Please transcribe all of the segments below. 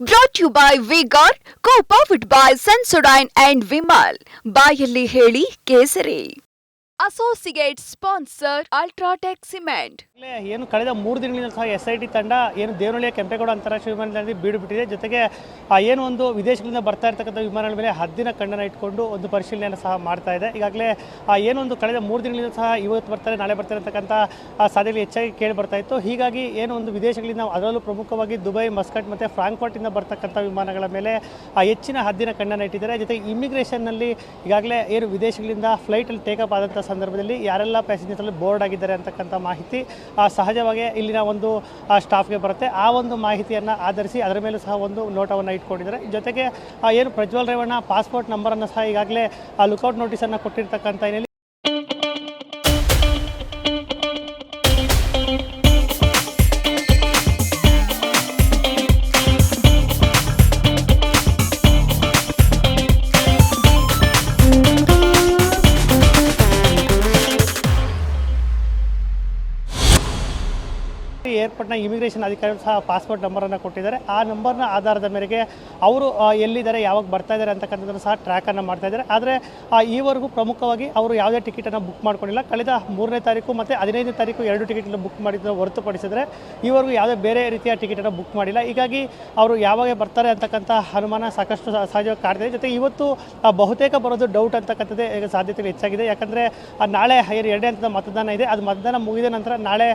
Brought you by Vigor co powered by Sensodyne and Vimal ಬಾಯಲ್ಲಿ ಹೇಳಿ ಕೇಸರಿ associate sponsor UltraTech cement ಏನು ಕಳೆದ ಮೂರು ದಿನಗಳಿಂದ ಸಹ ಎಸ್ ಐ ಟಿ ತಂಡ ಏನು ದೇವನಹಳ್ಳಿಯ ಕೆಂಪೇಗೌಡ ಅಂತಾರಾಷ್ಟ್ರೀಯ ವಿಮಾನ ನಿಲ್ದಾಣದಲ್ಲಿ ಬೀಡು ಬಿಟ್ಟಿದೆ. ಜೊತೆಗೆ ಏನು ಒಂದು ವಿದೇಶಗಳಿಂದ ಬರ್ತಾ ಇರ್ತಕ್ಕಂಥ ವಿಮಾನಗಳ ಮೇಲೆ ಹದ್ದಿನ ಕಣ್ಣನ್ನು ಇಟ್ಕೊಂಡು ಒಂದು ಪರಿಶೀಲನೆಯನ್ನು ಸಹ ಮಾಡ್ತಾ ಇದೆ. ಈಗಾಗಲೇ ಏನೊಂದು ಕಳೆದ ಮೂರು ದಿನಗಳಿಂದ ಸಹ ಇವತ್ತು ಬರ್ತಾರೆ ನಾಳೆ ಬರ್ತಾರೆ ಅಂತಕ್ಕಂಥ, ಆ, ಸಾಧ್ಯತೆಗಳು ಹೆಚ್ಚಾಗಿ ಕೇಳಿ ಬರ್ತಾ ಇತ್ತು. ಹೀಗಾಗಿ ಏನು ಒಂದು ವಿದೇಶಗಳಿಂದ ಅದರಲ್ಲೂ ಪ್ರಮುಖವಾಗಿ ದುಬೈ, ಮಸ್ಕಟ್ ಮತ್ತು ಫ್ರಾಂಕ್ಫರ್ಟಿಂದ ಬರ್ತಕ್ಕಂಥ ವಿಮಾನಗಳ ಮೇಲೆ, ಆ, ಹೆಚ್ಚಿನ ಹದ್ದಿನ ಕಣ್ಣನ್ನು ಇಟ್ಟಿದ್ದಾರೆ. ಜೊತೆಗೆ ಇಮಿಗ್ರೇಷನ್ನಲ್ಲಿ ಈಗಾಗಲೇ ಏನು ವಿದೇಶಗಳಿಂದ ಫ್ಲೈಟಲ್ಲಿ ಟೇಕಪ್ ಆದಂಥ ಸಂದರ್ಭದಲ್ಲಿ ಯಾರೆಲ್ಲ ಪ್ಯಾಸೆಂಜರ್ಸಲ್ಲಿ ಬೋರ್ಡ್ ಆಗಿದ್ದಾರೆ ಅಂತಕ್ಕಂಥ ಮಾಹಿತಿ ಸಹಜವಾಗಿ ಇಲ್ಲಿನ ಒಂದು ಸ್ಟಾಫ್ಗೆ ಬರುತ್ತೆ. ಆ ಒಂದು ಮಾಹಿತಿಯನ್ನು ಆಧರಿಸಿ ಅದರ ಮೇಲೂ ಸಹ ಒಂದು ನೋಟವನ್ನು ಇಟ್ಕೊಂಡಿದ್ದಾರೆ. ಜೊತೆಗೆ ಏನು ಪ್ರಜ್ವಲ್ ರೇವಣ್ಣ ಪಾಸ್ಪೋರ್ಟ್ ನಂಬರನ್ನು ಸಹ ಈಗಾಗಲೇ ಲುಕೌಟ್ ನೋಟಿಸನ್ನು ಕೊಟ್ಟಿರ್ತಕ್ಕಂಥ ಹಿನ್ನೆಲೆ ಏರ್ಪೋರ್ಟ್ನ ಇಮಿಗ್ರೇಷನ್ ಅಧಿಕಾರಿಗಳು ಸಹ ಪಾಸ್ಪೋರ್ಟ್ ನಂಬರನ್ನು ಕೊಟ್ಟಿದ್ದಾರೆ. ಆ ನಂಬರ್ನ ಆಧಾರದ ಮೇರೆಗೆ ಅವರು ಎಲ್ಲಿದ್ದಾರೆ ಯಾವಾಗ ಬರ್ತಾ ಇದ್ದಾರೆ ಅಂತಕ್ಕಂಥದ್ದನ್ನು ಸಹ ಟ್ರ್ಯಾಕನ್ನು ಮಾಡ್ತಾ ಇದ್ದಾರೆ. ಆದರೆ ಈವರೆಗೂ ಪ್ರಮುಖವಾಗಿ ಅವರು ಯಾವುದೇ ಟಿಕೆಟನ್ನು ಬುಕ್ ಮಾಡ್ಕೊಂಡಿಲ್ಲ. ಕಳೆದ ಮೂರನೇ ತಾರೀಕು ಮತ್ತು ಹದಿನೈದನೇ ತಾರೀಕು ಎರಡು ಟಿಕೆಟನ್ನು ಬುಕ್ ಮಾಡಿದ್ದು ಹೊರತುಪಡಿಸಿದರೆ ಈವರೆಗೂ ಯಾವುದೇ ಬೇರೆ ರೀತಿಯ ಟಿಕೆಟನ್ನು ಬುಕ್ ಮಾಡಿಲ್ಲ. ಹೀಗಾಗಿ ಅವರು ಯಾವಾಗ ಬರ್ತಾರೆ ಅಂತಕ್ಕಂಥ ಅನುಮಾನ ಸಾಕಷ್ಟು ಸಹ- ಸಹಜವಾಗಿ ಕಾಡ್ತಿದೆ ಜೊತೆಗೆ ಇವತ್ತು ಬಹುತೇಕ ಬರೋದು ಡೌಟ್ ಅಂತಕ್ಕಂಥದ್ದೇ ಈಗ ಸಾಧ್ಯತೆ ಹೆಚ್ಚಾಗಿದೆ. ಯಾಕಂದರೆ ನಾಳೆ ಎರಡನೇ ಹಂತದ ಮತದಾನ ಇದೆ. ಅದು ಮತದಾನ ಮುಗಿದ ನಂತರ ನಾಳೆ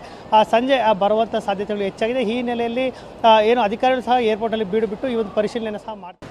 ಸಂಜೆ ಆ, ಸಾಧ್ಯತೆಗಳು ಹೆಚ್ಚಾಗಿದೆ. ಈ ಹಿನ್ನೆಲೆಯಲ್ಲಿ ಏನು ಅಧಿಕಾರಿಗಳು ಸಹ ಏರ್ಪೋರ್ಟಲ್ಲಿ ಬೀಡು ಬಿಟ್ಟು ಈ ಒಂದು ಪರಿಶೀಲನೆ ಸಹ ಮಾಡ್ತಾರೆ